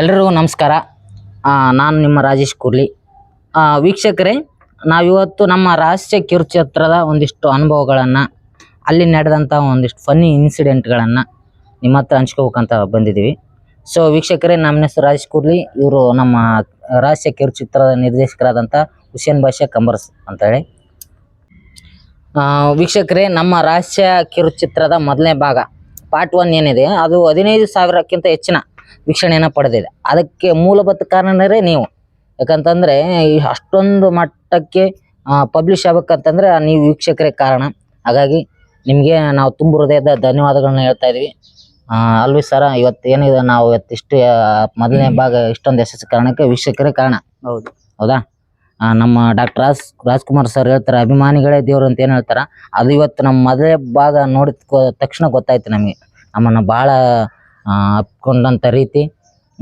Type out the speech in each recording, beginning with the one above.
ಎಲ್ರಿಗೂ ನಮಸ್ಕಾರ. ನಾನು ನಿಮ್ಮ ರಾಜೇಶ್ ಕುರ್ಲಿ. ವೀಕ್ಷಕರೇ, ನಾವಿವತ್ತು ನಮ್ಮ ರಹಸ್ಯ ಕಿರುಚಿತ್ರದ ಒಂದಿಷ್ಟು ಅನುಭವಗಳನ್ನು, ಅಲ್ಲಿ ನಡೆದಂಥ ಒಂದಿಷ್ಟು ಫನ್ನಿ ಇನ್ಸಿಡೆಂಟ್ಗಳನ್ನು ನಿಮ್ಮ ಹತ್ರ ಹಂಚ್ಕೋಬೇಕಂತ ಬಂದಿದ್ದೀವಿ. ಸೊ ವೀಕ್ಷಕರೇ ನಮ್ಮ ಹೆಸರು ರಾಜೇಶ್ ಕುರ್ಲಿ. ಇವರು ನಮ್ಮ ರಹಸ್ಯ ಕಿರುಚಿತ್ರದ ನಿರ್ದೇಶಕರಾದಂಥ ಹುಸೇನ್ ಬಾಷಾ ಕಂಬರ್ಸ್ ಅಂತೇಳಿ ವೀಕ್ಷಕರೇ, ನಮ್ಮ ರಹಸ್ಯ ಕಿರುಚಿತ್ರದ ಮೊದಲನೇ ಭಾಗ ಪಾರ್ಟ್ ಒನ್ ಏನಿದೆ, ಅದು ಹದಿನೈದು ಸಾವಿರಕ್ಕಿಂತ ಹೆಚ್ಚಿನ ವೀಕ್ಷಣೆಯನ್ನು ಪಡೆದಿದೆ. ಅದಕ್ಕೆ ಮೂಲಭೂತ ಕಾರಣರೇ ನೀವು. ಯಾಕಂತಂದ್ರೆ ಅಷ್ಟೊಂದು ಮಟ್ಟಕ್ಕೆ ಪಬ್ಲಿಷ್ ಆಗ್ಬೇಕಂತಂದ್ರೆ ನೀವು ವೀಕ್ಷಕರೇ ಕಾರಣ. ಹಾಗಾಗಿ ನಿಮಗೆ ನಾವು ತುಂಬ ಹೃದಯದ ಧನ್ಯವಾದಗಳನ್ನ ಹೇಳ್ತಾ ಇದೀವಿ. ಆ, ಅಲ್ವಿ ಸರ ಇವತ್ತು ಏನಿದೆ ನಾವು ಇವತ್ತು ಇಷ್ಟು ಮೊದಲನೇ ಭಾಗ ಇಷ್ಟೊಂದು ಯಶಸ್ಸು ಕಾರಣಕ್ಕೆ ವೀಕ್ಷಕರೇ ಕಾರಣ. ಹೌದು. ಹೌದಾ? ನಮ್ಮ ಡಾಕ್ಟರ್ ರಾಜ್ ರಾಜ್ಕುಮಾರ್ ಸರ್ ಹೇಳ್ತಾರೆ ಅಭಿಮಾನಿಗಳೇ ದೇವ್ರು ಅಂತ ಏನು ಹೇಳ್ತಾರ? ಅದು ಇವತ್ತು ನಮ್ಮ ಮೊದಲೇ ಭಾಗ ನೋಡಿದ ತಕ್ಷಣ ಗೊತ್ತಾಯ್ತು ನಮಗೆ. ನಮ್ಮನ್ನು ಭಾಳ ಅಪ್ಕೊಂಡಂಥ ರೀತಿ.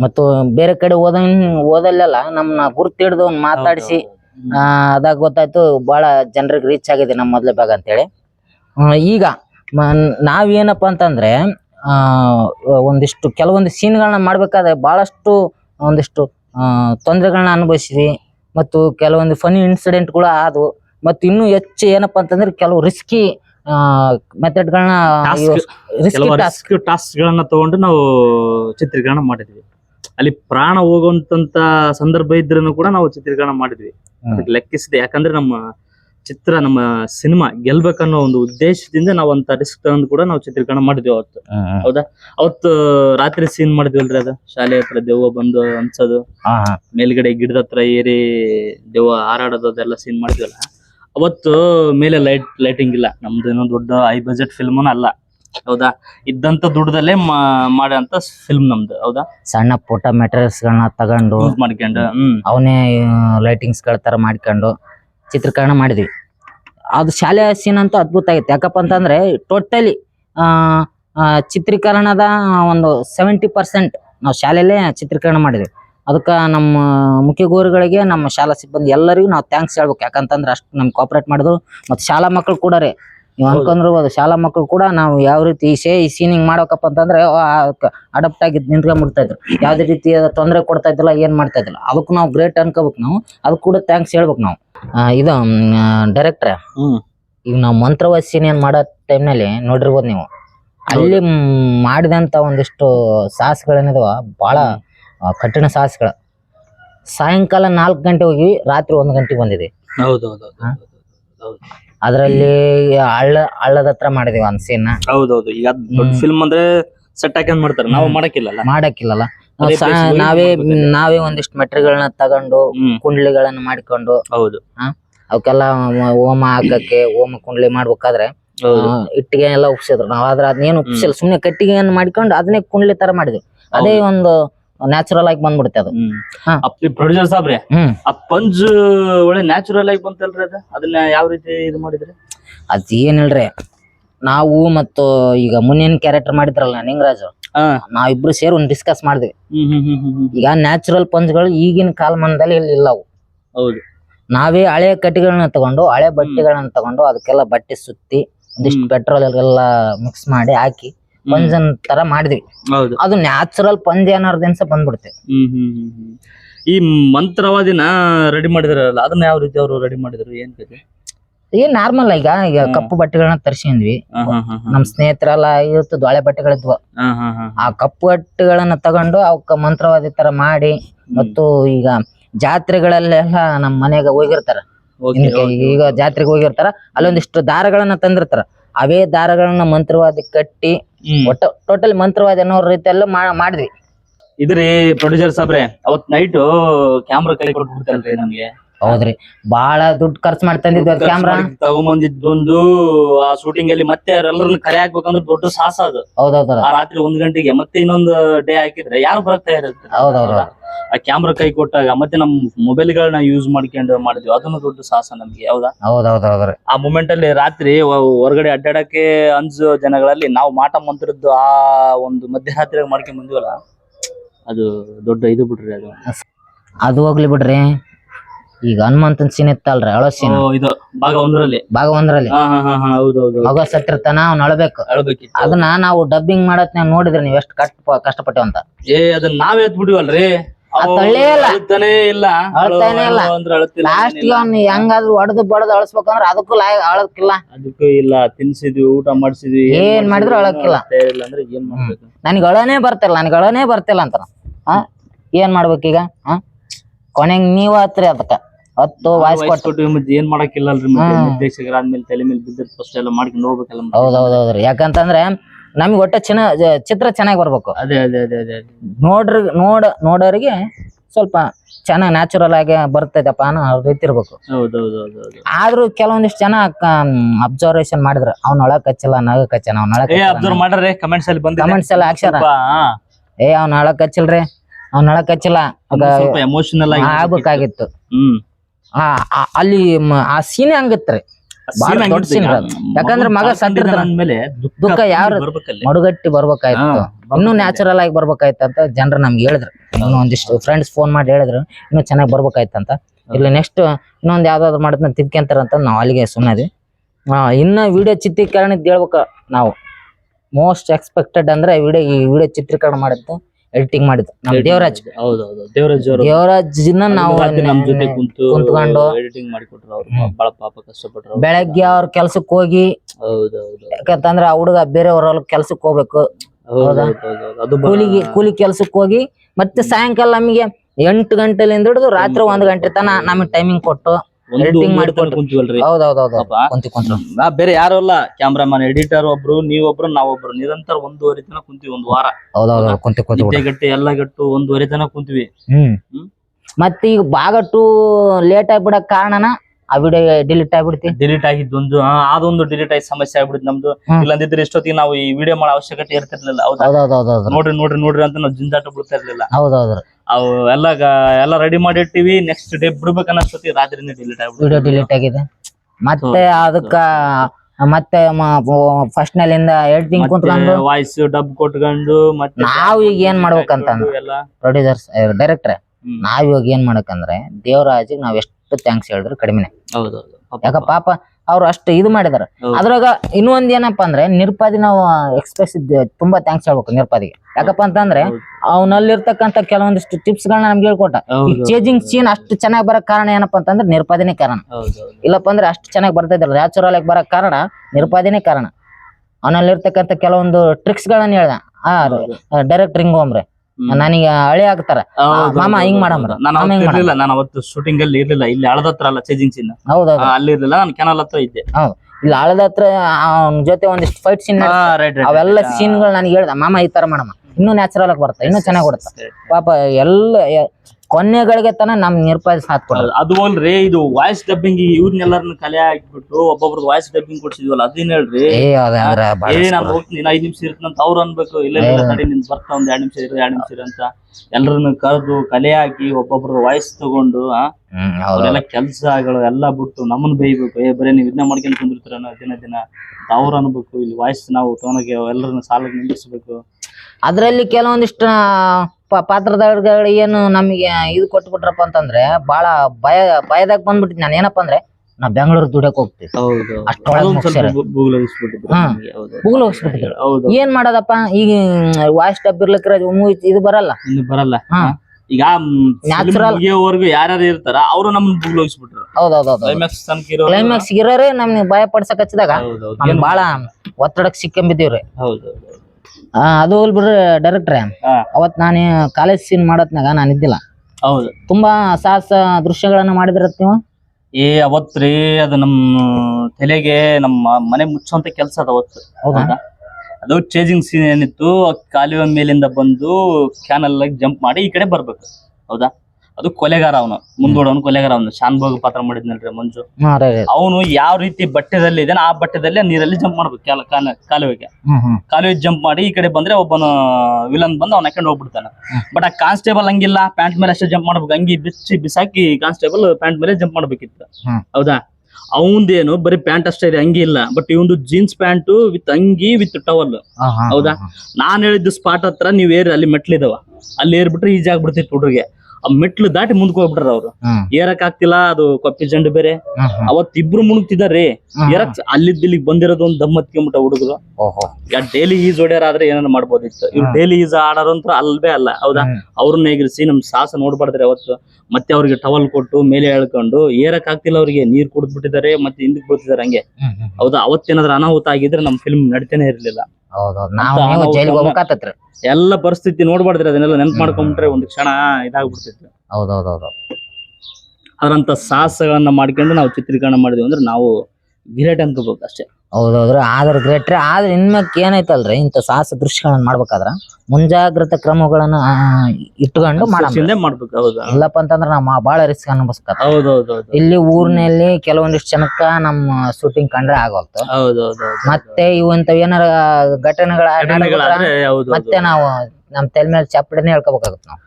ಮತ್ತು ಬೇರೆ ಕಡೆ ಓದ ಓದಲ್ಲೆಲ್ಲ ನಮ್ಮನ್ನ ಗುರ್ತು ಹಿಡ್ದು ಒಂದು ಮಾತಾಡಿಸಿ ಆ, ಅದಾಗ ಗೊತ್ತಾಯ್ತು ಭಾಳ ಜನರಿಗೆ ರೀಚ್ ಆಗಿದೆ ನಮ್ಮ ಮೊದಲ ಭಾಗ ಅಂತೇಳಿ. ಈಗ ಮ- ನಾವೇನಪ್ಪ ಅಂತಂದ್ರೆ ಆ, ಒಂದಿಷ್ಟು ಕೆಲವೊಂದು ಸೀನ್ಗಳನ್ನ ಮಾಡ್ಬೇಕಾದ್ರೆ ಭಾಳಷ್ಟು ಒಂದಿಷ್ಟು ತೊಂದರೆಗಳನ್ನ ಅನುಭವಿಸಿದ್ವಿ. ಮತ್ತು ಕೆಲವೊಂದು ಫನಿ ಇನ್ಸಿಡೆಂಟ್ಗಳು ಆದವು. ಮತ್ತು ಇನ್ನೂ ಹೆಚ್ಚು ಏನಪ್ಪ ಅಂತಂದ್ರೆ ಕೆಲವು ರಿಸ್ಕಿ ಮೆಥಡ್ಗಳನ್ನ ಗಳನ್ನ ಟಾಸ್ಕ್ ರಿಸ್ಕ್ ಟಾಸ್ಕ್ ಗಳನ್ನ ತಗೊಂಡು ನಾವು ಚಿತ್ರೀಕರಣ ಮಾಡಿದ್ವಿ. ಅಲ್ಲಿ ಪ್ರಾಣ ಹೋಗುವಂತ ಸಂದರ್ಭ ಇದ್ರೂ ಕೂಡ ನಾವು ಚಿತ್ರೀಕರಣ ಮಾಡಿದ್ವಿ. ಅದಕ್ಕೆ ಲೆಕ್ಕಿಸಿದೆ. ಯಾಕಂದ್ರೆ ನಮ್ಮ ಚಿತ್ರ ನಮ್ಮ ಸಿನಿಮಾ ಗೆಲ್ಬೇಕನ್ನೋ ಒಂದು ಉದ್ದೇಶದಿಂದ ನಾವು ಅಂತ ರಿಸ್ಕ್ ತಗೊಂಡು ಕೂಡ ನಾವು ಚಿತ್ರೀಕರಣ ಮಾಡಿದ್ವಿ ಅವತ್ತು. ಅವತ್ತು ರಾತ್ರಿ ಸೀನ್ ಮಾಡಿದ್ವಿಲ್ರಿ ಅದು? ಶಾಲೆ ಹತ್ರ ದೆವ್ವ ಬಂದು ಅನ್ಸೋದು ಮೇಲ್ಗಡೆ ಗಿಡದ ಹತ್ರ ಏರಿ ದೆವ್ವ ಹಾರಾಡೋದು ಅದೆಲ್ಲ ಸೀನ್ ಮಾಡಿದ್ವಲ್ಲ? ಅವತ್ತು ಮೇಲೆ ಲೈಟ್ ಲೈಟಿಂಗ್ ಇಲ್ಲ. ನಮ್ದು ಏನೋ ದೊಡ್ಡ ಹೈ ಬಜೆಟ್ ಫಿಲ್ಮ್ ಅಲ್ಲ. ಹೌದಾ? ಇದ್ದಂತ ದುಡ್ಡದಲ್ಲೇ ಮಾಡಂತ ಫಿಲ್ಮ್ ನಮ್ದು. ಹೌದಾ? ಸಣ್ಣ ಪುಟ್ಟ ಮೆಟೀರಿಯಲ್ಸ್ ಗಳನ್ನ ತಗೊಂಡು ಯೂಸ್ ಮಾಡ್ಕೊಂಡು ಹ್ಮ್. ಅವನೇ ಲೈಟಿಂಗ್ಸ್ಗಳ ತರ ಮಾಡ್ಕೊಂಡು ಚಿತ್ರೀಕರಣ ಮಾಡಿದ್ವಿ. ಅದು ಶಾಲೆ ಸೀನ್ ಅಂತೂ ಅದ್ಭುತ ಆಗಿತ್ತು. ಯಾಕಪ್ಪ ಅಂತಂದ್ರೆ ಟೋಟಲಿ ಚಿತ್ರೀಕರಣದ ಒಂದು ಸೆವೆಂಟಿ ಪರ್ಸೆಂಟ್ ನಾವು ಶಾಲೆಯಲ್ಲೇ ಚಿತ್ರೀಕರಣ ಮಾಡಿದ್ವಿ. ಅದಕ್ಕೆ ನಮ್ಮ ಮುಖ್ಯ ಗುರುಗಳಿಗೆ ನಮ್ಮ ಶಾಲಾ ಸಿಬ್ಬಂದಿ ಎಲ್ಲರಿಗೂ ನಾವು ಥ್ಯಾಂಕ್ಸ್ ಹೇಳ್ಬೇಕು. ಯಾಕಂತಂದ್ರೆ ಅಷ್ಟು ನಮ್ಗೆ ಕೋಆಪರೇಟ್ ಮಾಡಿದ್ರು. ಮತ್ತು ಶಾಲಾ ಮಕ್ಕಳು ಕೂಡ ರೀ. ನೀವು ಅನ್ಕೊಂಡ್ರು ಅನ್ಕೊಂಡಿರ್ಬೋದು ಶಾಲಾ ಮಕ್ಕಳು ಕೂಡ ನಾವು ಯಾವ ರೀತಿ ಈ ಸೇ ಈ ಸೀನಿಂಗ್ ಮಾಡ್ಬೇಕಪ್ಪ ಅಂತಂದ್ರೆ ಅಡಪ್ಟ್ ಆಗಿ ನಿಂತ್ಕೊಂಡ್ಬಿಡ್ತಾ ಇದ್ರು. ಯಾವುದೇ ರೀತಿಯಾದ ತೊಂದರೆ ಕೊಡ್ತಾ ಇದ್ದಿಲ್ಲ ಏನು ಮಾಡ್ತಾ ಇದ್ದಿಲ್ಲ. ಅದಕ್ಕೆ ನಾವು ಗ್ರೇಟ್ ಅನ್ಕೋಬೇಕು ನಾವು. ಅದಕ್ಕೆ ಕೂಡ ಥ್ಯಾಂಕ್ಸ್ ಹೇಳ್ಬೇಕು ನಾವು. ಆ, ಇದು ಡೈರೆಕ್ಟ್ರೆ ಈಗ ನಾವು ಮಂತ್ರವಾಸಿ ಸೀನ್ ಏನು ಮಾಡೋ ಟೈಮ್ನಲ್ಲಿ ನೋಡಿರ್ಬೋದು ನೀವು. ಅಲ್ಲಿ ಮಾಡಿದಂಥ ಮಾಡಿದಂತ ಒಂದಿಷ್ಟು ಸಾಹಸಗಳೇನಿದಾವ ಬಹಳ ಆ, ಕಠಿಣ ಸಾಹಸಗಳ ಸಾಯಂಕಾಲ ನಾಲ್ಕು ಗಂಟೆ ಹೋಗಿ ರಾತ್ರಿ ಒಂದು ಗಂಟೆಗೆ ಬಂದಿದೆ. ಹೌದೌದು? ಅದರಲ್ಲಿ ಹಳ್ಳ ಹಳ್ಳದ ಹತ್ರ ಮಾಡಿದೀವಿ ಒಂದು ಸೀನ್ ಹೌದೌದು. ಈಗ ದೊಡ್ಡ ಫಿಲ್ಮ್ ಅಂದ್ರೆ ಸೆಟ್ ಹಾಕೊಂಡ್ ಮಾಡ್ತಾರೆ. ನಾವು. ಮಾಡಕ್ಕಿಲ್ಲಲ್ಲ? ಮಾಡಕ್ಕಿಲ್ಲಲ್ಲ. ನಾವು ಸಾ- ನಾವೇ ನಾವೇ ಒಂದಿಷ್ಟು ಮೆಟ್ರಿಗಳನ್ನ ತಗೊಂಡು ಕುಂಡ್ಲಿಗಳನ್ನ ಮಾಡಿಕೊಂಡು ಹೌದು. ಅವಕ್ಕೆಲ್ಲ ಹೋಮ ಹಾಕಕ್ಕೆ ಹೋಮ ಕುಂಡ್ಲಿ ಮಾಡ್ಬೇಕಾದ್ರೆ ಹೌದು. ಆ, ಇಟ್ಟಿಗೆ ಎಲ್ಲ ಉಪ್ಸಿದ್ರು. ನಾವ್ ಆದ್ರೆ ಅದನ್ನೇನು ಉಪ್ಸಿಲ್ಲ. ಸುಮ್ನೆ ಕಟ್ಟಿಗೆಯನ್ನು ಮಾಡ್ಕೊಂಡು ಅದನ್ನೇ ಕುಂಡ್ಲಿ ತರ ಮಾಡಿದ್ವಿ. ಅದೇ ಒಂದು ನ್ಯಾಚುರಲ್ ಆಗಿ ಬಂದ್ಬಿಡುತ್ತೆ ಅದು. ಹಾ. ಪ್ರೊಡ್ಯೂಸರ್ ಸಾಬ್ರೆ ಹ್ಮ್. ಆ ಪಂಜ್ ಒಳ್ಳೆ ನ್ಯಾಚುರಲ್ ಆಗಿ ಬಂತಲ್ರಿ ಅದ? ಅದನ್ನ ಯಾವ ರೀತಿ ಇದು ಮಾಡಿದ್ರಿ? ಅದ್ ಏನಿಲ್ರಿ ನಾವು ಮತ್ತು ಈಗ ಮುನ್ನೇನ್ ಕ್ಯಾರೆಕ್ಟರ್ ಮಾಡಿದ್ರಲ್ಲ ನಿಂಗರಾಜು ಹಾ. ನಾವಿಬ್ರು ಸೇರಿ ಒಂದ್ ಡಿಸ್ಕಸ್ ಮಾಡಿದ್ವಿ. ಹ್ಮ್ ಹ್ಮ್ ಹ್ಮ್ ಹ್ಮ್ ಹ್ಮ್. ಈಗ ನ್ಯಾಚುರಲ್ ಪಂಚ್ಗಳು ಈಗಿನ ಕಾಲಮಾನದಲ್ಲಿ ಇಲ್ಲಿ ಇಲ್ಲ ಅವು ಹೌದು. ನಾವೇ ಹಳೆ ಕಟ್ಟಿಗಳನ್ನ ತಗೊಂಡು ಹಳೆ ಬಟ್ಟೆಗಳನ್ನ ತಗೊಂಡು ಅದಕ್ಕೆಲ್ಲ ಬಟ್ಟೆ ಸುತ್ತಿ ಒಂದಿಷ್ಟು. ಪೆಟ್ರೋಲ್ ಎಲ್ಲ ಮಿಕ್ಸ್ ಮಾಡಿ ಹಾಕಿ ಪಂಜನ್ ತರ ಮಾಡಿದ್ವಿ. ಹೌದು. ಅದು ನ್ಯಾಚುರಲ್ ಪಂಜ್ ಏನಾರ್ದೆನ್ಸ ಬಂದ್ಬಿಡುತ್ತೆ. ಹ್ಮ್ ಹ್ಮ್ ಹ್ಮ್ ಹ್ಮ್. ಈ ಮಂತ್ರವಾದಿನ ರೆಡಿ ಮಾಡಿದ್ರಲ್ಲ ಅದನ್ನ ಯಾವ ರೀತಿ ಅವರು ರೆಡಿ ಮಾಡಿದ್ರು ಏನ್ ಕತೆ ಏನ್ ನಾರ್ಮಲ್ ಈಗ ಈಗ ಕಪ್ಪು ಬಟ್ಟೆಗಳನ್ನ ತರ್ಸಿದ್ವಿ. ಹಾ, ಹಾ, ಹಾ, ಹಾ. ನಮ್ ಸ್ನೇಹಿತರೆಲ್ಲ ಇವತ್ತು ದೊಳೆ ಬಟ್ಟೆಗಳಿದ್ವು. ಹಾ, ಹಾ, ಹಾ. ಆ ಕಪ್ಪು ಬಟ್ಟೆಗಳನ್ನ ತಗೊಂಡು ಅವಕ್ಕ ಮಂತ್ರವಾದಿ ತರ ಮಾಡಿ ಮತ್ತು ಈಗ ಜಾತ್ರೆಗಳಲ್ಲೆಲ್ಲ ನಮ್ ಮನೆಗೆ ಹೋಗಿರ್ತಾರ. Okay, ಹಿಂದಕ್ಕೆ okay, ಈಗ. ಜಾತ್ರೆಗೆ ಹೋಗಿರ್ತಾರ ಅಲ್ಲೊಂದಿಷ್ಟು ದಾರಗಳನ್ನ ತಂದಿರ್ತಾರ. ಅವೇ ದಾರಗಳನ್ನ ಮಂತ್ರವಾದಿ ಕಟ್ಟಿ ಒಟ್ಟು ಟೋಟಲ್ ಮಂತ್ರವಾದಿ ಅನ್ನೋ ರೀತಿಯಲ್ಲ ಎಲ್ಲ ಮಾಡಿದ್ವಿ. ಇದ್ರಿ ಪ್ರೊಡ್ಯೂಸರ್ ಸಾಬ್ರೆ ಅವತ್ ನೈಟ್ ಕ್ಯಾಮ್ರಾ ಕೈ ಕೊಟ್ಬಿಡ್ತಾರಲ್ರಿ ನಮ್ಗೆ. ಹೌದ್ರಿ. ಬಹಳ ದುಡ್ಡು ಖರ್ಚು ಮಾಡಿ ತಂದಿದ್ವಿ ಕ್ಯಾಮ್ರಾ ತಗೊಂಬಂದಿದ್ದೊಂದು ಆ ಶೂಟಿಂಗ್ ಅಲ್ಲಿ ಮತ್ತೆ ಎಲ್ಲರನ್ನ ಕರೆ ಹಾಕ್ಬೇಕಂದ್ರೆ ದೊಡ್ಡ ಸಾಹಸ ಅದು. ಹೌದೌದ್ರ ಆ ರಾತ್ರಿ ಒಂದ್ ಗಂಟೆಗೆ ಮತ್ತೆ ಇನ್ನೊಂದು ಡೇ ಹಾಕಿದ್ರೆ ಯಾರು ಬರ್ತಾ ಇರುತ್ತೆ ಹೌದೌದ್ರ ಆ ಕ್ಯಾಮ್ರಾ ಕೈ ಕೊಟ್ಟಾಗ ಮತ್ತೆ ನಮ್ ಮೊಬೈಲ್ ಗಳನ್ನ ಯೂಸ್ ಮಾಡ್ಕೊಂಡು ಮಾಡಿದ್ವಿ. ಅದನ್ನು ದೊಡ್ಡ ಸಾಹಸ ನಮ್ಗೆ ಯಾವ್ದಾ ಹೌದೌದೌದ್ರಿ ಆ ಮೂಮೆಂಟ್ ಅಲ್ಲಿ ರಾತ್ರಿ ಹೊರಗಡೆ ಅಡ್ಡಾಡಕ್ಕೆ ಅಂಜ ಜನಗಳಲ್ಲಿ ನಾವು ಮಾಟ ಮಂತ್ರದ್ದು ಆ ಒಂದು ಮಧ್ಯರಾತ್ರಿ ಮಾಡ್ಕೊಂಡ್ ಬಂದಿವಲ್ಲ ಅದು ದೊಡ್ಡ ಇದು ಬಿಡ್ರಿ ಅದು. ಅದು ಹೋಗ್ಲಿ ಬಿಡ್ರಿ. ಈಗ ಹನುಮಂತನ್ ಸೀನ್ ಇತ್ತಲ್ರಿ ಅಳೋ ಸೀನ್ ಓ, ಇದು ಭಾಗ ಒಂದರಲ್ಲಿ. ಭಾಗ ಒಂದ್ರಲ್ಲಿ. ಹಾ ಹಾ ಹಾ ಹಾ ಹೌದು ಹೌದು ಮಗ ಸತ್ತಿರ್ತಾನ ಅವ್ನ ಅಳಬೇಕು. ಅಳ್ಬೇಕಿತ್ತು. ಅದನ್ನ ನಾವು ಡಬ್ಬಿಂಗ್ ಮಾಡತ್ ನೀವು ನೋಡಿದ್ರಿ ನೀವ್ ಎಷ್ಟ್ ಕಷ್ಟ ಕಷ್ಟಪಟ್ಟೇವ್ ಅಂತ. ಏ ಅದನ್ನ ನಾವೇ ಎತ್ ಬಿಡಿವಲ್ರಿ? ಅದ್ ತಳ್ಳೇ ಇಲ್ಲ. ಅಳ್ತಾನೆ ಇಲ್ಲ. ಅಳ್ತಾನೆ ಇಲ್ಲ. ಅಳು ಅಂದ್ರೆ ಅಳ್ತಿಲ್ಲ, ಲಾಸ್ಟ್ ಏನಿಲ್ಲ. ಅವ್ನ ಹೆಂಗಾದ್ರು ಹೊಡೆದು ಬಡದು ಅಳಸ್ಬೇಕಂದ್ರ ಅದಕ್ಕೂ ಲಾ ಅಳಕ್ಕಿಲ್ಲ ಅದಕ್ಕೂ ಇಲ್ಲ. ತಿನ್ಸಿದ್ವಿ ಊಟ ಮಾಡಿಸಿದ್ವಿ. ಏನ್ ಮಾಡಿದ್ರು ಅಳಕ್ಕಿಲ್ಲ. ಇಲ್ಲ ಅಂದ್ರೆ ಏನ್ ಮಾಡ್ಬೇಕು? ನನಗೆ ಅಳನೇ ಬರ್ತಿಲ್ಲ ನನಗೆ ಅಳನೇ ಬರ್ತಿಲ್ಲ ಅಂತ. ಏನ್ ಮಾಡ್ಬೇಕೀಗ ಹ? ಕೊನೆಗ್ ನೀವ್ ಹತ್ರಿ ಅದಕ್ಕ. ಹತ್ತು ವಾಯ್ಸ್ ಕೊಟ್ಟು. ಮತ್ತೆ ಏನ್ ಮಾಡಕ್ಕಿಲ್ಲ ಅಲ್ರಿ ಮತ್ತೆ ಹ್ಮ್. ನಿರ್ದೇಶಕರಾದ್ಮೇಲೆ ತಲೆ ಮೇಲೆ ಬಿದ್ದಿರ್ ಫಸ್ಟ್ ಎಲ್ಲ ಮಾಡ್ಕೊಂಡು ಹೋಗ್ಬೇಕಲ್ಲ. ಹೌದೌದೌದ್ರಿ. ಯಾಕಂತಂದ್ರೆ ನಮ್ಗೆ ಒಟ್ಟ ಚೆನ್ನ ಚಿತ್ರ ಚೆನ್ನಾಗಿ ಬರ್ಬೇಕು. ಅದೇ ಅದೇ ಅದೇ ಅದೇ. ನೋಡ್ರಿ ನೋಡ ನೋಡೋರಿಗೆ ಸ್ವಲ್ಪ ಚೆನ್ನಾಗಿ ನ್ಯಾಚುರಲ್ ಆಗಿ ಬರ್ತೈತಪ್ಪ ಅನ್ನೋ ರೀತಿ ಇರ್ಬೇಕು. ಹೌದು ಹೌದು ಹೌದು ಹೌದು ಆದ್ರೂ ಕೆಲವೊಂದಿಷ್ಟು ಜನ ಅಬ್ಸರ್ವೇಷನ್ ಮಾಡಿದ್ರೆ. ಅವ್ನ ಒಳಗ್ ಕಚ್ಚಿಲ್ಲ ನಗ ಕಚ್ಚನ ಅವ್ನ ಅಬ್ಸರ್ವ್ ಮಾಡ್ರಿ ಕಮೆಂಟ್ಸ್ ಅಲ್ಲಿ ಕಮೆಂಟ್ಸ್ ಹಾಕ್ಸ್ಯಾರ. ಸ್ವಲ್ಪ, ಏ ಅವ್ನ ಒಳಗ್ ಕಚ್ಚಿಲ್ರಿ. ಅವ್ನ ಒಳಗ್ ಕಚ್ಚಿಲ್ಲ. ಎಮೋಷನಲ್ ಆಗಿ ಆಗ್ಬೇಕಾಗಿತ್ತು. ಹ್ಮ್. ಆ ಆ- ಅಲ್ಲಿ ಮ- ಆ ಸೀನ್ ಹಂಗತ್ರಿ. ಬಾಳ Scene ದೊಡ್ಡ scene ಅದು. ಯಾಕಂದ್ರೆ ಮಗ ಸತ್ತಿರ್ತಾನೆ. ಅಂದ್ಮೇಲೆ ದುಃಖ ಯಾರು- ಬರ್ಬೇಕಲ್ಲಿ. ಮಡುಗಟ್ಟಿ ಬರ್ಬೇಕಾಯ್ತು. ಇನ್ನು ನ್ಯಾಚುರಲ್ ಆಗಿ ಬರ್ಬೇಕಾಯ್ತು ಅಂತ ಜನರು ನಮ್ಗೆ ಹೇಳಿದ್ರು. ಇನ್ನೂ ಒಂದಿಷ್ಟು ಫ್ರೆಂಡ್ಸ್ ಫೋನ್ ಮಾಡಿ ಹೇಳಿದ್ರು. ಇನ್ನೂ ಚೆನ್ನಾಗಿ ಬರ್ಬೇಕಾಯ್ತಂತ ಇಲ್ಲಿ ನೆಕ್ಸ್ಟ್ ಇನ್ನೊಂದು ಯಾವ್ದಾದ್ರು ಮಾಡಿದ್ನ ತಿದ್ಕೊಂತಾರಂತ ನಾವು ಅಲ್ಲಿಗೆ ಸುಮ್ಮನೆ ಇನ್ನ ವಿಡಿಯೋ ಚಿತ್ರೀಕರಣಕ್ಕೆ ಹೇಳ್ಬೇಕು ನಾವು. ಮೋಸ್ಟ್ ಎಕ್ಸ್ಪೆಕ್ಟೆಡ್ ಅಂದ್ರೆ ವಿಡಿಯೋ ಈ ವಿಡಿಯೋ ಚಿತ್ರೀಕರಣ ಮಾಡಿದ್ದು ಎಡಿಟಿಂಗ್ ಮಾಡಿದ್ದು. ನಮ್ ದೇವರಾಜ್. ದೇವರಾಜ್ ಅವರು ನಾವು ನಮ್ ಜೊತೆ ಕುಂತು ಕುಂತ್ಕೊಂಡು ಎಡಿಟಿಂಗ್ ಮಾಡಿ ಕೊಟ್ರು ಅವ್ರು ಬಹಳ ಪಾಪ ಕಷ್ಟಪಟ್ರು ಬೆಳಗ್ಗೆ ಅವ್ರ ಕೆಲ್ಸಕ್ಕೆ ಹೋಗಿ ಹೌದು ಹೌದು ಯಾಕಂತಂದ್ರೆ ಆ ಹುಡುಗ ಬೇರೆ ಅವ್ರ ಕೆಲ್ಸಕ್ಕೆ ಹೋಗ್ಬೇಕು ಕೂಲಿಗೆ ಕೂಲಿ ಕೆಲ್ಸಕ್ಕೆ ಹೋಗಿ ಮತ್ತೆ ಸಾಯಂಕಾಲ ನಮಗೆ ಎಂಟು ಗಂಟೆಲಿಂದ ಹಿಡಿದು ರಾತ್ರಿ ಒಂದ್ ಗಂಟೆ ತನ ನಮಗೆ ಟೈಮಿಂಗ್ ಕೊಟ್ಟು ಬೇರೆ ಯಾರು ಅಲ್ಲ ಕ್ಯಾಮ್ರಾಮನ್ ಎಡಿಟರ್ ಒಬ್ರು ನೀವೊಬ್ರು ನಾವೊಬ್ರು ನಿರಂತರ ಒಂದೂವರೆ ತನ ಕುಂತೀವಿ ಒಂದ್ ವಾರ. ನಿದ್ದೆ ಗಟ್ಟಿ ಎಲ್ಲ ಗಟ್ಟು ಒಂದೂವರೆ ತನಕ ಕುಂತೀವಿ. ಹ್ಮ್. ಈಗ ಬಾಗಟ್ಟು ಲೇಟ್ ಆಗ್ಬಿಡಕ್ ಕಾರಣನ ಆ ವಿಡಿಯೋ ಡಿಲೀಟ್ ಆಗ್ಬಿಡ್ತಿ? ಡಿಲೀಟ್ ಆಗಿದ್ದೊಂದು ಆ, ಅದೊಂದು ಡಿಲೀಟ್ ಆಗಿ ಸಮಸ್ಯೆ ಆಗ್ಬಿಡುತ್ತೆ ನಮ್ದು. ಹ್ಮ್. ಇಲ್ಲಂದಿದ್ರೆ ಇಷ್ಟೊತ್ತಿಗೆ ನಾವು ಈ ವಿಡಿಯೋ ಮಾಡೋ ಅವಶ್ಯಕತೆ ಇರ್ತಿರ್ಲಿಲ್ಲ ಹೌದಾ? ನೋಡ್ರಿ ನೋಡ್ರಿ ನೋಡ್ರಿ ಅಂತ ನಾವು ಜಿಂದಾಟ ಬಿಡ್ತಾ ಇರ್ಲಿಲ್ಲ ಹೌದೌದ್ರ ಅವು ಎಲ್ಲ ಗ- ಎಲ್ಲ ರೆಡಿ ಮಾಡಿರ್ತೀವಿ ನೆಕ್ಸ್ಟ್ ಡೇ ಬಿಡ್ಬೇಕು ಅನ್ನೋಷ್ಟೊತ್ತಿಗೆ ರಾತ್ರಿನೇ ಡಿಲೀಟ್ ವಿಡಿಯೋ ಆಗ್ಬಿಡುತ್ತೆ ಡಿಲೀಟ್ ಆಗಿದೆ. ಮತ್ತೆ ಅದಕ್ಕ ಮತ್ತೆ ಫಸ್ಟ್ ನಲ್ಲಿಂದ ಎಡಿಟಿಂಗ್ ಕುಂತ್ಕೊಂಡು. ವಾಯ್ಸ್ ಡಬ್ ಕೊಟ್ಕೊಂಡು ಮತ್ತೆ ನಾವ್ ಈಗ ಏನ್ ಮಾಡ್ಬೇಕಂತಂದ್ರೆ ಎಲ್ಲ. Producers director hmm. ನಾವ್ ಇವಾಗ ಏನ್ ಮಾಡಕಂದ್ರೆ ದೇವರಾಜಿಗೆ ನಾವ್ ಎಷ್ಟು ಥ್ಯಾಂಕ್ಸ್ ಹೇಳಿದ್ರು ಕಡಿಮೆನೆ. ಹೌದೌದು ಯಾಕ ಪಾಪ ಅವ್ರು ಅಷ್ಟು ಇದು ಮಾಡಿದಾರ. ಅದ್ರಾಗ ಇನ್ನೊಂದ್ ಏನಪ್ಪಾ ಅಂದ್ರೆ ನಿರ್ಪಾದಿ ನಾವು ಎಕ್ಸ್ಪ್ರೆಸ್ ತುಂಬಾ ಥ್ಯಾಂಕ್ಸ್ ಹೇಳ್ಬೇಕು ನಿರ್ಪಾದಿಗೆ. ಯಾಕಪ್ಪ ಅಂತಂದ್ರೆ. ಅವನಲ್ಲಿರ್ತಕ್ಕಂತ ಕೆಲವೊಂದಿಷ್ಟು ಟಿಪ್ಸ್ ಗಳನ್ನ ನಮ್ಗೆ ಹೇಳ್ಕೊಟ್ಟ. ಚೇಂಜಿಂಗ್ ಸೀನ್ ಅಷ್ಟು ಚೆನ್ನಾಗಿ ಬರಕ್ ಕಾರಣ ಏನಪ್ಪಾ ಅಂತಂದ್ರೆ ನಿರ್ಪಾದಿನೇ ಕಾರಣ. ಇಲ್ಲಪ್ಪ ಅಂದ್ರೆ ಅಷ್ಟು ಚೆನ್ನಾಗಿ ಬರ್ತಾ ಇದ್ರಲ್ಲ ನ್ಯಾಚುರಲ್ ಆಗಿ ಬರಕ್ ಕಾರಣ ನಿರ್ಪಾದಿನೇ ಕಾರಣ. ಅವನಲ್ಲಿರ್ತಕ್ಕಂಥ ಕೆಲವೊಂದು ಟ್ರಿಕ್ಸ್ ಗಳನ್ನ ಹೇಳ್ದ. ಆ ಡೈರೆಕ್ಟ್ ರಿಂಗ್ ಹೋಮ್ರೆ ಹ್ಮ್. ನನಗೆ ಹಳೆ ಆಗ್ತಾರ. ಮಾಮ ಹಿಂಗ್. ಮಾಡಮ್ರ. ನಾನು ಮಾಮ ಅವತ್ತು ಹಿಂಗ್ ಇರ್ಲಿಲ್ಲ ನಾನು ಅವತ್ತು ಶೂಟಿಂಗ್ ಅಲ್ಲಿ ಇರ್ಲಿಲ್ಲ. ಇಲ್ಲಿ ಹಳದತ್ರ ಅಲ್ಲ ಚೇಜಿಂಗ್ ಸೀನ್ ಹೌದೌದು ಅಲ್ಲಿ ಇರ್ಲಿಲ್ಲ ನಾನು ಕೆನಲ್ ಹತ್ರ ಇದ್ದೆ. ಇಲ್ಲಿ ಹಳದ ಹತ್ರ ಅವ್ನ ಜೊತೆ ಒಂದಿಷ್ಟು ಫೈಟ್ ಸೀನ್ ರೈಟ್ ಅವೆಲ್ಲ ಸೀನ್ಗಳು ನನಗೆ ಹೇಳ್ದ ಮಾಮ ಈ ತರ ಮಾಡಮ್ಮ. ಇನ್ನೂ ನ್ಯಾಚುರಲ್ ಆಗಿ ಬರುತ್ತೆ ಇನ್ನೂ ಚೆನ್ನಾಗಿ ಕೊಡುತ್ತೆ ಪಾಪ ಎಲ್ಲ ಕೊನೆಗಳಿಗೆ ತನ ನಮ್ ನಿರ್ಪಾಯ ಸಾಥ್ ಕೊಡಲ್ಲ ಅದು ಅಲ್ರಿ ಇದು ವಾಯ್ಸ್ ಡಬ್ಬಿಂಗ್ ಇವ್ರನ್ನೆಲ್ಲರನ್ನ ಕಲೆ ಹಾಕ್ಬಿಟ್ಟು ಒಬ್ಬೊಬ್ರದ್ದು ವಾಯ್ಸ್ ಡಬ್ಬಿಂಗ್ ಕೊಡ್ಸಿದ್ವಲ್ಲ ಅದೇನ್ ಹೇಳ್ರಿ? ಏ ಅದ್ರ ಏ ನಾನು ಹೋಗ್ತೀನಿ ಐದ್ ನಿಮಿಷ ಇರ್ತಂತ ಅವ್ರ ಅನ್ಬೇಕು ಇಲ್ಲ ಇಲ್ಲ ತಡಿ ನಿನ್ ಬರ್ತಾ ಒಂದ್ ಎರಡ್ ನಿಮಿಷ ಇರೋ ಎರಡ್ ನಿಮಿಷ ಅಂತ. ಎಲ್ಲರನ್ನ ಕರೆದು ಕಲೆ ಹಾಕಿ ಒಬ್ಬೊಬ್ರ ವಾಯ್ಸ್ ತಗೊಂಡು ಆ ಅವರೆಲ್ಲ ಕೆಲ್ಸಗಳು ಎಲ್ಲ ಬಿಟ್ಟು ನಮ್ಮನ್ನ ಬೈಬೇಕು ಏ ಬರೀ ನೀವು ಇದನ್ನ ಮಾಡ್ಕೊಂಡು ಕುಂದಿರ್ತೀರ ದಿನ ದಿನ ಅವ್ರು ಅನ್ಬೇಕು. ಇಲ್ಲಿ ವಾಯ್ಸ್ ನಾವು ತಗೊಂಡೋಗಿ ಎಲ್ಲರನ್ನ ಸಾಲಾಗಿ ನಿಲ್ಲಿಸಬೇಕು. ಅದ್ರಲ್ಲಿ ಕೆಲವೊಂದಿಷ್ಟು ಪ- ಪಾತ್ರಧಾರಿಗಳು ಏನು ನಮಗೆ ಇದು ಕೊಟ್ಬಿಟ್ರಪ್ಪ ಅಂತಂದ್ರೆ ಬಹಳ ಭಯ ಭಯದಾಗ ಬಂದ್ಬಿಟ್ಟಿದ್ ನಾನು. ಏನಪ್ಪ ಅಂದ್ರೆ ನಾ ಬೆಂಗಳೂರು ದುಡಕ್ ಹೋಗ್ತೀವಿ. ಹೌದು ಏನ್ ಮಾಡೋದಪ್ಪ? ಈಗ ವಾಯ್ಸ್ ಡಬ್ ಇರ್ಲಿಕ್ರ ಇದು ಬರಲ್ಲ. ಬರಲ್ಲ. ಹಾ. ಈಗ ನ್ಯಾಚುರಲ್ ಯಾರ್ಯಾರು ಇರ್ತಾರ ಅವರು ನಮ್ಮನ್ನ ಬುಗ್ಲೋಗಿಸ್ಬಿಟ್ರು ಹೌದೌದೌದು. ಕ್ಲೈಮ್ಯಾಕ್ಸ್ ಇರೋರೇ. ನಮ್ಗೆ ಭಯ ಪಡ್ಸಕ್ ಹಚ್ಚಿದಾಗ. ಬಹಳ ಒತ್ತಡಕ್ ಸಿಕ್ಕಂಬಿದ್ದೀವ್ರಿ. ಹೌದು ಆ, ಅದು ಹೋಲ್ ಬಿಡ್ರಿ ಡೈರೆಕ್ಟ್ರೆ. ಅವತ್ ನಾನು ಕಾಲೇಜ್ ಸೀನ್ ಮಾಡತ್ನಾಗ ನಾನು ಇದ್ದಿಲ್ಲ ಹೌದು. ತುಂಬಾ ಸಾಹಸ ದೃಶ್ಯಗಳನ್ನ ಮಾಡಿದಿರತ್ ನೀವು. ಏ ಅವತ್ರಿ ಅದು ನಮ್ ತಲೆಗೆ ನಮ್ಮ ಮನೆ ಮುಚ್ಚುವಂತ ಕೆಲಸ ಅದ ಅವತ್ತು. ಹೌದಾ? ಅದು ಚೇಜಿಂಗ್ ಸೀನ್ ಏನಿತ್ತು ಕಾಲುವೆ ಮೇಲಿಂದ ಬಂದು ಕ್ಯಾನಲ್ ಜಂಪ್ ಮಾಡಿ ಈ ಕಡೆ ಬರ್ಬೇಕು. ಹೌದಾ? ಅದು ಕೊಲೆಗಾರ ಅವನು ಮುಂದೋಡವನು ಕೊಲೆಗಾರ ಅವನು. ಶಾನ್ಭೋಗ್ ಪಾತ್ರ ಮಾಡಿದ್ನಲ್ರಿ ಮಂಜು. ಅವನು ಯಾವ ರೀತಿ ಬಟ್ಟೆದಲ್ಲಿ ಇದ್ದಾನೆ ಆ ಬಟ್ಟೆದಲ್ಲಿ ನೀರಲ್ಲಿ ಜಂಪ್ ಮಾಡ್ಬೇಕು ಕಾಲುವೆಗೆ. ಕಾಲುವೆ ಜಂಪ್ ಮಾಡಿ ಈ ಕಡೆ ಬಂದ್ರೆ ಒಬ್ಬನ ವಿಲನ್ ಬಂದು ಅವ್ನ ಹಾಕೊಂಡು ಹೋಗ್ಬಿಡ್ತಾನೆ. ಬಟ್ ಆ ಕಾನ್ಸ್ಟೇಬಲ್ ಹಂಗಿಲ್ಲ ಪ್ಯಾಂಟ್ ಮೇಲೆ ಅಷ್ಟೇ ಜಂಪ್ ಮಾಡ್ಬೇಕು. ಹಂಗಿ ಬಿಚ್ಚಿ ಬಿಸಾಕಿ ಕಾನ್ಸ್ಟೇಬಲ್ ಪ್ಯಾಂಟ್ ಮೇಲೆ ಜಂಪ್ ಮಾಡ್ಬೇಕಿತ್ತು. ಹೌದಾ? ಅವಂದೇನು ಬರೀ ಪ್ಯಾಂಟ್ ಅಷ್ಟೇ ಇದೆ ಅಂಗಿ ಇಲ್ಲ. ಬಟ್ ಇವಂದು ಜೀನ್ಸ್ ಪ್ಯಾಂಟ್ ವಿತ್ ಅಂಗಿ ವಿತ್ ಟವಲ್. ಹೌದಾ? ನಾನ್ ಹೇಳಿದ್ದು ಸ್ಪಾಟ್ ಹತ್ರ ನೀವ್ ಏರಿ ಅಲ್ಲಿ ಮೆಟ್ಲಿದಾವ. ಅಲ್ಲಿ ಏರ್ಬಿಟ್ರೆ ಈಜಿ ಆಗ್ಬಿಡ್ತಿತ್ತು ಹುಡುಗರಿಗೆ ಆ ಮೆಟ್ಲು ದಾಟಿ ಮುಂದಕ್ಕೆ ಹೋಗ್ಬಿಟ್ರ ಅವ್ರು. ಏರಕ್ ಆಗ್ತಿಲ್ಲ ಅದು ಕೊಪ್ಪಿ ಜಂಡು ಬೇರೆ. ಅವತ್ ಇಬ್ರು ಮುಳುಗ್ತಿದಾರೆ ಹ್ಮ್ ಏರಕ್ ಅಲ್ಲಿದ್ದ ಇಲ್ಲಿ ಬಂದಿರೋದು ಒಂದ್ ದಮ್ಮತ್ಕೊಂಬಿಟ್ಟ ಹುಡುಗರು. ಓಹೋ. ಈಗ ಡೈಲಿ ಈಜ್ ಹೊಡ್ಯಾರ ಆದ್ರೆ ಏನಾರ ಮಾಡ್ಬೋದಿತ್ತು. ಇವ್ರು. ಡೈಲಿ ಈಜ್ ಆಡೋರು ಅಂತ ಅಲ್ವೇ ಅಲ್ಲ. ಹೌದಾ. ಅವ್ರನ್ನ ಎಗರಿಸಿ ನಮ್ ಸಾಸ ನೋಡ್ಬಾರ್ದ್ರೆ ಅವತ್ತು. ಮತ್ತೆ ಅವ್ರಿಗೆ ಟವಲ್ ಕೊಟ್ಟು ಮೇಲೆ ಎಳ್ಕೊಂಡು ಏರಕ್ ಆಗ್ತಿಲ್ಲ ಅವ್ರಿಗೆ. ನೀರ್ ಕುಡಿದ್ ಬಿಟ್ಟಿದ್ದಾರೆ ಮತ್ತೆ ಹಿಂದಕ್ ಬಿಡ್ತಿದಾರೆ ಹಂಗೆ. ಹೌದಾ? ಅವತ್ತೇನಾದ್ರ ಅನಾಹುತ ಆಗಿದ್ರೆ ನಮ್ ಫಿಲ್ಮ್ ನಡಿತಾನೆ ಇರ್ಲಿಲ್ಲ. ಹೌದೌದು ನಾವು ಅಂತ ನೀವು ನಾವು ಜೈಲಿಗೆ ಹೋಗ್ಬೇಕಾತತ್ರಿ. ಎಲ್ಲ ಪರಿಸ್ಥಿತಿ ನೋಡ್ಬಾರ್ದ್ರಿ ಅದನ್ನೆಲ್ಲ ನೆನ್ಪ್ ಮಾಡ್ಕೊಂಡ್ರೆ ಮಾಡ್ಕೊಂಡ್ಬಿಟ್ರೆ ಒಂದ್ ಕ್ಷಣ ಇದಾಗ್ಬಿಡ್ತಿತ್ತು ಹೌದೌದೌದು ಅದ್ರಂತ ಸಾಹಸಗಳನ್ನ ಮಾಡ್ಕೊಂಡು ನಾವು ಚಿತ್ರೀಕರಣ ಮಾಡಿದ್ವಿ ಅಂದ್ರೆ ನಾವು ಗಿರೇಟ್ ಅನ್ಕೋಬೇಕು ಅಷ್ಟೇ. ಹೌದೌದ್ರಿ? ಆದ್ರ ಗ್ರೇಟ್ರಿ ಆದ್ರೆ ಇನ್ಮೇಕ್ ಏನೈತಲ್ರಿ? ಇಂಥ ಸಾಹಸ ದೃಶ್ಯಗಳನ್ನ ಮಾಡ್ಬೇಕಾದ್ರ ಮುಂಜಾಗ್ರತಾ ಕ್ರಮಗಳನ್ನ ಆ, ಇಟ್ಕೊಂಡು ಮಾಡಬೇಕು ಹೌದಾ? ಇಲ್ಲಪ್ಪ ಅಂತಂದ್ರ ನಾವು ಬಾಳ ರಿಸ್ಕ್ ಅನ್ಬಸ್ಕ ಇಲ್ಲಿ ಊರಿನಲ್ಲಿ ಕೆಲವೊಂದಿಷ್ಟು ಜನಕ್ಕ ನಮ್ಮ ಶೂಟಿಂಗ್ ಕಂಡ್ರೆ ಆಗೋಗ್ತು ಹೌದೌದು ಮತ್ತೆ ಇವಂತ ಏನಾರ ಘಟನೆಗಳ ಘಟನೆಗಳಾದ್ರೆ ಹೌದು ಮತ್ತೆ ನಾವು ನಮ್ ತಲೆ ಮೇಲೆ ಚಪ್ಪಡಿನೇ ಹೇಳ್ಕೊಬೇಕಾಗತ್ತೆ ನಾವು.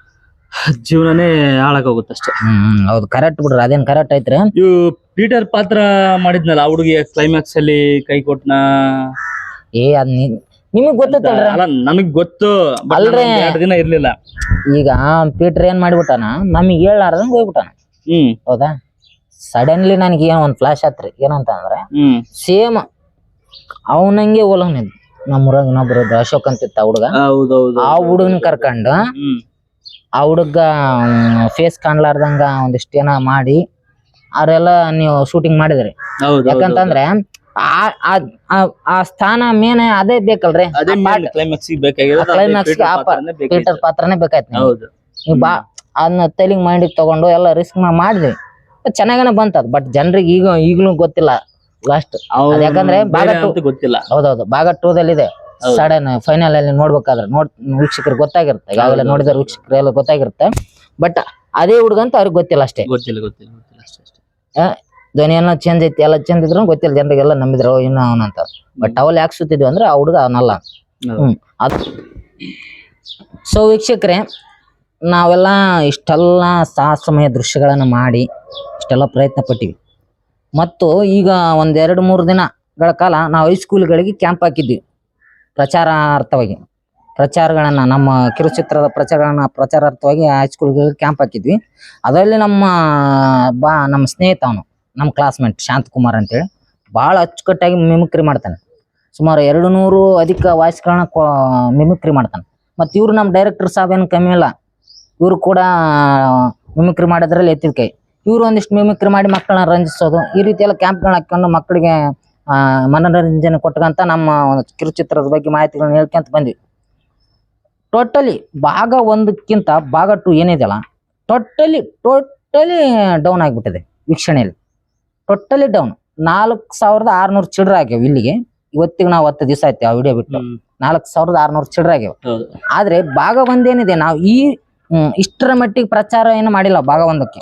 ಜೀವನನೇ ಹಾಳಾಗೋಗುತ್ತೆ ಅಷ್ಟೇ. ಹ್ಮ್ ಹೌದು. ಕರೆಕ್ಟ್ ಬಿಡ್ರಿ. ಅದೇನ್ ಕರೆಕ್ಟ್ ಐತ್ರಿ? ಇವು ಪೀಟರ್ ಪಾತ್ರ ಮಾಡಿದ್ನಲ್ಲ ಆ ಹುಡುಗಿ ಕ್ಲೈಮ್ಯಾಕ್ಸ್ ಅಲ್ಲಿ ಕೈ ಕೊಟ್ನ? ಏ ಅದ್ ನಿ- ನಿಮಗ್ ಗೊತ್ತೈತಲ್ರಿ? ಅಲ್ಲ ನನಗ್ ಗೊತ್ತು but ಅಲ್ರಿ. ನಾನು ಒಂದ್ ಎರಡ್ ದಿನ ಇರ್ಲಿಲ್ಲ. ಈಗ ಪೀಟರ್ ಏನ್ ಮಾಡ್ಬಿಟ್ಟಾನ? ನಮಗ್ ಹೇಳಾರ್ದಂಗ ಹೋಗ್ಬಿಟ್ಟಾನ. ಹ್ಮ್. ಹೌದಾ? ಸಡನ್ಲಿ ನನಗೆ ಏನೋ ಒಂದ್ ಫ್ಲಾಶ್ ಆತ್ರಿ. ಏನಂತ ಅಂದ್ರೆ ಹ್ಮ್. ಸೇಮ್ ಅವನಂಗೆ ಓಲಂಗ್ ನಮ್ಮೂರಾಗ ಇನ್ನೊಬ್ರು ಇದ್ದ ಅಶೋಕ್ ಅಂತಿತ್ತ ಹುಡುಗ. ಹೌದೌದು. ಆ ಹುಡುಗನ್ ಕರ್ಕೊಂಡು ಹ್ಮ್. ಆ ಹುಡುಗ ಫೇಸ್ ಕಾಣ್ಲಾರ್ದಂಗ ಒಂದಿಷ್ಟು ಜನ ಮಾಡಿ ಅವರೆಲ್ಲ ನೀವು ಶೂಟಿಂಗ್ ಮಾಡಿದ್ರಿ. ಹೌದು ಯಾಕಂತಂದ್ರೆ ಆ- ಆ- ಆ- ಆ ಸ್ಥಾನ ಮೇನ್ ಅದೇ ಬೇಕಲ್ರಿ. ಅದೇ ಕ್ಲೈಮ್ಯಾಕ್ಸ್ ಬೇಕಾಗಿರೋದು ಅದೇ ಪಾತ್ರನೇ ಬೇಕಾಗಿತ್ತು. ಪೀಟರ್ ಪಾತ್ರನೇ ಬೇಕಾಯ್ತು ನಿಮ್ಗೆ. ಹೌದು. ನೀವು ಬಾ ಅದನ್ನ ತೆಲಿಗ್ ಮೈಂಡಿಗೆ ತಗೊಂಡು ಎಲ್ಲ ರಿಸ್ಕ್ ಮಾಡಿದ್ವಿ ಚೆನ್ನಾಗೇನೆ ಬಂತದ್ ಬಟ್ ಜನರಿಗೆ ಈಗ ಈಗಲೂ ಗೊತ್ತಿಲ್ಲ ಲಾಸ್ಟ್ ಅವ್ರು ಯಾಕಂದ್ರೆ ಭಾಗ two- ಅಂತ ಗೊತ್ತಿಲ್ಲ. ಹೌದೌದು ಭಾಗ ಟೂದಲ್ಲಿ ಇದೆ. ಸಡನ್ ಫೈನಲ್ ಅಲ್ಲಿ ನೋಡ್ಬೇಕಾದ್ರೆ ನೋಡ್ ವೀಕ್ಷಕರು ಗೊತ್ತಾಗಿರುತ್ತೆ. ಯಾವೆಲ್ಲ ನೋಡಿದ್ರೆ ವೀಕ್ಷಕರು ಎಲ್ಲ ಗೊತ್ತಾಗಿರುತ್ತೆ. ಬಟ್ ಅದೇ ಹುಡುಗ ಅಂತ ಅವ್ರಿಗೆ ಗೊತ್ತಿಲ್ಲ ಅಷ್ಟೇ. ಗೊತ್ತಿಲ್ಲ ಗೊತ್ತಿಲ್ಲ ಗೊತ್ತಿಲ್ಲ ಅಷ್ಟೇ ಅಷ್ಟೇ. ಧ್ವನಿ ಎಲ್ಲ ಚೇಂಜ್ ಐತಿ ಎಲ್ಲ ಚೇಂಜ್ ಇದ್ರು ಗೊತ್ತಿಲ್ಲ. ಜನರಿಗೆಲ್ಲ ನಂಬಿದ್ರು ಇನ್ನು ಅವನಂತ ಬಟ್ ಅವಲ್ ಯಾಕೆ ಸುತ್ತಿದ್ವಿ ಅಂದ್ರೆ ಆ ಹುಡುಗ ಅವನಲ್ಲ. ಹ್ಮ್. ಅದು ಸೊ ವೀಕ್ಷಕರೇ ನಾವೆಲ್ಲ ಇಷ್ಟೆಲ್ಲ ಸಾಹಸಮಯ ದೃಶ್ಯಗಳನ್ನು ಮಾಡಿ ಇಷ್ಟೆಲ್ಲ ಪ್ರಯತ್ನ ಪಟ್ಟಿವಿ. ಮತ್ತು ಈಗ ಒಂದೆರಡು ಮೂರು ದಿನಗಳ ಕಾಲ ನಾವು ಹೈಸ್ಕೂಲ್ಗಳಿಗೆ ಕ್ಯಾಂಪ್ ಹಾಕಿದ್ವಿ. ಪ್ರಚಾರಾರ್ಥವಾಗಿ. ಪ್ರಚಾರಗಳನ್ನು, ನಮ್ಮ ಕಿರುಚಿತ್ರದ ಪ್ರಚಾರಗಳನ್ನು ಪ್ರಚಾರಾರ್ಥವಾಗಿ ಹೈಸ್ಕೂಲ್ಗಳಿಗೆ ಕ್ಯಾಂಪ್ ಹಾಕಿದ್ವಿ. ಅದರಲ್ಲಿ ನಮ್ಮ, ಬಾ, ನಮ್ಮ ಸ್ನೇಹಿತ ಅವನು, ನಮ್ಮ ಕ್ಲಾಸ್ಮೇಟ್ ಶಾಂತಕುಮಾರ್ ಅಂತೇಳಿ ಭಾಳ ಅಚ್ಚುಕಟ್ಟಾಗಿ ಮಿಮಿಕ್ರಿ ಮಾಡ್ತಾನೆ. ಸುಮಾರು ಎರಡು ನೂರು ಅಧಿಕ ವಾಯ್ಸ್ಗಳನ್ನ ಮಿಮಿಕ್ರಿ ಮಾಡ್ತಾನೆ. ಮತ್ತು ಇವರು ನಮ್ಮ ಡೈರೆಕ್ಟರ್ ಸಾಬ್ ಏನು ಕಮ್ಮಿ ಇಲ್ಲ. ಇವರು ಕೂಡ ಮಿಮಿಕ್ರಿ ಮಾಡೋದ್ರಲ್ಲಿ ಎತ್ತಿದ ಕೈ. ಇವರು ಒಂದಿಷ್ಟು ಮಿಮಿಕ್ರಿ ಮಾಡಿ ಮಕ್ಕಳನ್ನ ರಂಜಿಸೋದು, ಈ ರೀತಿ ಎಲ್ಲ ಕ್ಯಾಂಪ್ಗಳನ್ನ ಹಾಕ್ಕೊಂಡು ಮಕ್ಕಳಿಗೆ ಆ, ಮನೋರಂಜನೆ ಕೊಟ್ಕಂತ ನಮ್ಮ ಒಂದು ಕಿರುಚಿತ್ರದ ಬಗ್ಗೆ ಮಾಹಿತಿಗಳನ್ನ ಹೇಳ್ಕೊಂತ ಬಂದ್ವಿ. ಟೋಟಲಿ ಭಾಗ ಒಂದಕ್ಕಿಂತ ಭಾಗ ಟು ಏನಿದೆಯಲ್ಲ ಟೋಟಲಿ ಟೋಟಲಿ ಡೌನ್ ಆಗಿಬಿಟ್ಟಿದೆ ವೀಕ್ಷಣೆಯಲ್ಲಿ. ಟೋಟಲಿ ಡೌನ್ ನಾಲ್ಕು ಸಾವಿರದ ಆರ್ನೂರು ಚಿಡ್ರ ಆಗ್ಯಾವ ಇಲ್ಲಿಗೆ. ಇವತ್ತಿಗೆ ನಾವು ಹತ್ತು ದಿವಸ ಆಯ್ತು ಆ ವಿಡಿಯೋ ಬಿಟ್ಟು. ನಾಲ್ಕು ಸಾವಿರದ ಆರ್ನೂರು ಚಿಡ್ರ ಆಗ್ಯಾವ. ಆದ್ರೆ ಭಾಗ ಒಂದೇನಿದೆ ನಾವು ಈ ಇಷ್ಟರ ಮಟ್ಟಿಗೆ ಪ್ರಚಾರ ಏನು ಮಾಡಿಲ್ಲ ಭಾಗ ಒಂದಕ್ಕೆ.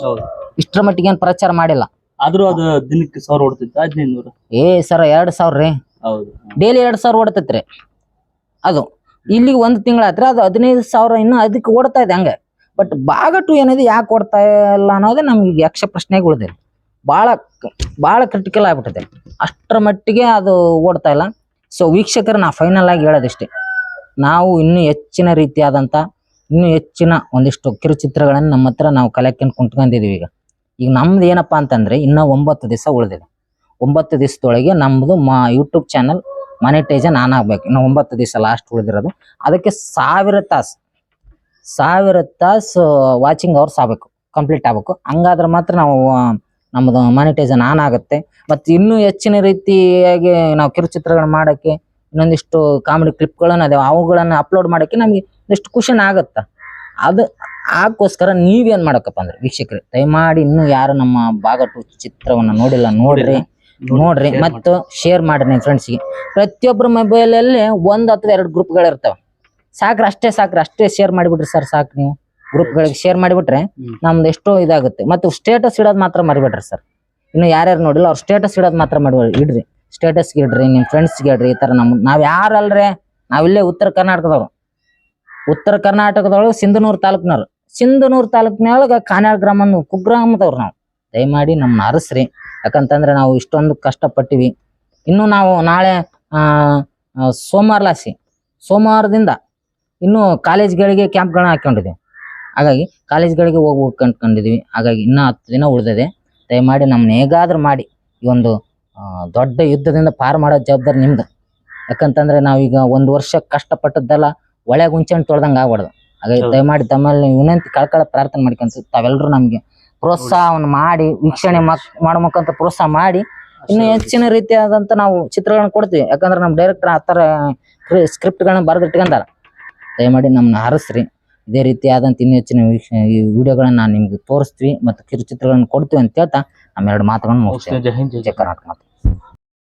ಇಷ್ಟರ ಮಟ್ಟಿಗೆ ಏನು ಪ್ರಚಾರ ಮಾಡಿಲ್ಲ. ಆದ್ರೂ ಅದು ದಿನಕ್ಕೆ ಸಾವಿರ ಓಡ್ತಿತ್ತು ಹದಿನೈದು ಏ ಸರ್ ಎರಡ್ ಸಾವಿರ ರೀ. ಹೌದು. ಡೈಲಿ ಎರಡ್ ಸಾವಿರ ಓಡ್ತೈತ್ರಿ ಅದು ಇಲ್ಲಿ ಒಂದು ತಿಂಗಳಾತ್ರಿ ಅದು ಹದಿನೈದು ಸಾವಿರ ಇನ್ನು ಅದಕ್ಕೆ ಓಡ್ತಾ ಇದೆ ಹಂಗೆ. ಬಟ್ ಬಾಗಟು ಏನಿದೆ ಯಾಕೆ ಓಡ್ತಾ ಇಲ್ಲ ಅನ್ನೋದೇ ನಮ್ಗೆ ಯಕ್ಷ ಪ್ರಶ್ನೆಗೆ ಉಳಿದಿಲ್ಲ ಭಾಳ ಭಾಳ ಕ್ರಿಟಿಕಲ್ ಆಗ್ಬಿಟ್ಟಿದೆ. ಅಷ್ಟರ ಮಟ್ಟಿಗೆ ಅದು ಓಡ್ತಾ ಇಲ್ಲ. ಸೊ ವೀಕ್ಷಕರು ನಾ ಫೈನಲ್ ಆಗಿ ಹೇಳೋದಿಷ್ಟೇ. ನಾವು ಇನ್ನೂ ಹೆಚ್ಚಿನ ರೀತಿಯಾದಂಥ ಇನ್ನೂ ಹೆಚ್ಚಿನ ಒಂದಿಷ್ಟು ಕಿರುಚಿತ್ರಗಳನ್ನು ನಮ್ಮ ಹತ್ರ ನಾವು ಕಲೆಕ್ಟ್ ಕುಂಟ್ಕೊಂಡಿದ್ದೀವಿ ಈಗ. ಈಗ ನಮ್ದು ಏನಪ್ಪ ಅಂತಂದ್ರೆ ಇನ್ನ ಒಂಬತ್ತು ದಿವಸ ಉಳಿದಿದೆ. ಒಂಬತ್ತು ದಿವಸದೊಳಗೆ ನಮ್ಮದು ಮಾ ಯೂಟ್ಯೂಬ್ ಚಾನಲ್ ಮಾನಿಟೈಸನ್ ಆನ್ ಆಗ್ಬೇಕು ಇನ್ನು ಒಂಬತ್ತು ದಿವಸ ಲಾಸ್ಟ್ ಉಳಿದಿರೋದು. ಅದಕ್ಕೆ ಸಾವಿರ ತಾಸು ಸಾವಿರ ತಾಸು ವಾಚಿಂಗ್ ಅವರ್ಸ್ ಆಗಬೇಕು. ಕಂಪ್ಲೀಟ್ ಆಗಬೇಕು. ಹಂಗಾದ್ರೆ ಮಾತ್ರ ನಾವು ನಮ್ಮದು ಮಾನಿಟೈಸನ್ ಆನ್ ಆಗುತ್ತೆ ಮತ್ತು ಇನ್ನೂ ಹೆಚ್ಚಿನ ರೀತಿಯಾಗಿ ನಾವು ಕಿರುಚಿತ್ರಗಳನ್ನ ಮಾಡೋಕ್ಕೆ, ಇನ್ನೊಂದಿಷ್ಟು ಕಾಮಿಡಿ ಕ್ಲಿಪ್ಗಳನ್ನು ಅದಾವೆ ಅವುಗಳನ್ನು ಅಪ್ಲೋಡ್ ಮಾಡೋಕ್ಕೆ ನಮಗೆ ಒಂದಿಷ್ಟು ಖುಷಿನ ಆಗುತ್ತೆ? ಅದು ಅದಕ್ಕೋಸ್ಕರ ನೀವೇನ್ ಮಾಡಕಪ್ಪ ಅಂದ್ರೆ ವೀಕ್ಷಕರು ದಯಮಾಡಿ ಇನ್ನು ಯಾರು ನಮ್ಮ ಭಾಗ ಚಿತ್ರವನ್ನ ಚಿತ್ರವನ್ನು ನೋಡಿಲ್ಲ. ನೋಡ್ರಿ ನೋಡ್ರಿ ಮತ್ತು ಶೇರ್ ಮಾಡ್ರಿ ನಿಮ್ಮ ಫ್ರೆಂಡ್ಸ್ಗೆ ಪ್ರತಿಯೊಬ್ಬರ ಮೊಬೈಲಲ್ಲಿ ಒಂದು ಅಥವಾ ಎರಡು ಗ್ರೂಪ್ಗಳು ಇರ್ತವೆ. ಸಾಕ್ರ ಅಷ್ಟೇ ಸಾಕ್ರ ಅಷ್ಟೇ ಶೇರ್ ಮಾಡಿಬಿಡ್ರಿ ಸರ್ ಸಾಕು ನೀವು. ಗ್ರೂಪ್ಗಳಿಗೆ ಶೇರ್ ಮಾಡಿಬಿಟ್ರೆ. ನಮ್ದು ಎಷ್ಟೋ ಇದಾಗುತ್ತೆ. ಮತ್ತು ಸ್ಟೇಟಸ್ ಇಡೋದು ಮಾತ್ರ ಮರಿಬೇಡ್ರಿ ಸರ್ ಇನ್ನು ಯಾರ್ಯಾರು ನೋಡಿಲ್ಲ ಅವ್ರು ಸ್ಟೇಟಸ್ ಇಡೋದು ಮಾತ್ರ ಮಾಡಿಬಿಡ್ರಿ ಇಡ್ರಿ. ಸ್ಟೇಟಸ್ಗೆ ಇಡ್ರಿ ನಿಮ್ಮ ಫ್ರೆಂಡ್ಸ್ಗೆ ಇಡ್ರಿ ಈ ಥರ ನಮ್ಮ ನಾವು ಯಾರಲ್ರೇ ನಾವಿಲ್ಲೇ ಉತ್ತರ ಕರ್ನಾಟಕದವ್ರು. ಉತ್ತರ ಕರ್ನಾಟಕದೊಳಗೆ ಸಿಂಧನೂರು ತಾಲೂಕಿನವ್ರು. ಸಿಂಧನೂರು ತಾಲೂಕಿನೊಳಗೆ ಕಾನ್ಯಾಳ್ ಗ್ರಾಮ ಕುಗ್ರಾಮದವ್ರು ನಾವು. ದಯಮಾಡಿ ನಮ್ಮನ್ನ ಅರಸ್ರಿ. ಯಾಕಂತಂದ್ರೆ ನಾವು ಇಷ್ಟೊಂದು ಕಷ್ಟಪಟ್ಟಿವಿ. ಇನ್ನು ನಾವು ನಾಳೆ ಆ, ಆ, ಸೋಮವಾರ ಲಾಸಿ. ಸೋಮವಾರದಿಂದ ಇನ್ನು ಕಾಲೇಜ್ಗಳಿಗೆ ಕ್ಯಾಂಪ್ಗಳನ್ನ ಹಾಕೊಂಡಿದ್ದೀವಿ ಹಾಗಾಗಿ ಕಾಲೇಜ್ಗಳಿಗೆ ಹೋಗ್ಬೇಕು ಅಂದ್ಕೊಂಡಿದ್ದೀವಿ ಹಾಗಾಗಿ ಇನ್ನೂ ಹತ್ತು ದಿನ ಉಳಿದಿದೆ. ದಯಮಾಡಿ ನಮ್ಮನ್ನ ಹೇಗಾದ್ರೂ ಮಾಡಿ. ಈ ಒಂದು ದೊಡ್ಡ ಯುದ್ಧದಿಂದ ಪಾರ್ ಮಾಡೋ ಜವಾಬ್ದಾರಿ ನಿಮ್ದು. ಯಾಕಂತಂದ್ರೆ ನಾವೀಗ ಒಂದು ವರ್ಷ ಕಷ್ಟಪಟ್ಟದ್ದೆಲ್ಲ ಒಳಗೆ ಗುಂಚೆಣ್ಣು ತೊಳ್ದಂಗೆ ಆಗ್ಬಾರ್ದು. ಹಾಗಾಗಿ. ದಯಮಾಡಿ ತಮ್ಮಲ್ಲಿ ವಿನಂತಿ ಕಳ್ಕಳ ಪ್ರಾರ್ಥನೆ ಮಾಡ್ಕೊಂತ ತಾವೆಲ್ಲರೂ ನಮಗೆ ಪ್ರೋತ್ಸಾಹವನ್ನು ಮಾಡಿ ವೀಕ್ಷಣೆ ಮಾಡ ಮುಖಾಂತರ ಪ್ರೋತ್ಸಾಹ ಮಾಡಿ. ಇನ್ನು ಹೆಚ್ಚಿನ ರೀತಿಯಾದಂತ ನಾವು ಚಿತ್ರಗಳನ್ನ ಕೊಡ್ತೀವಿ. ಯಾಕಂದ್ರೆ ನಮ್ಮ ಡೈರೆಕ್ಟರ್ ಆ ಥರ ಸ್ಕ್ರಿಪ್ಟ್ಗಳನ್ನ ಬರೆದಿಟ್ಕೊಂಡಾರ. ದಯಮಾಡಿ ನಮ್ಮನ್ನ ಹರಸ್ರಿ. ಇದೇ ರೀತಿಯಾದಂತ ಇನ್ನೂ ಹೆಚ್ಚಿನ ಈ ವಿಡಿಯೋಗಳನ್ನ ನಾನು ನಿಮ್ಗೆ ತೋರಿಸ್ತೀವಿ ಮತ್ತು ಕಿರುಚಿತ್ರಗಳನ್ನ ಕೊಡ್ತೀವಿ ಅಂತ ಹೇಳ್ತಾ ನಮ್ಮೆರಡು ಮಾತುಗಳನ್ನು ಮುಗಿಸ್ತೀವಿ ಜೈ. ಕರ್ನಾಟಕ ಮಾತು.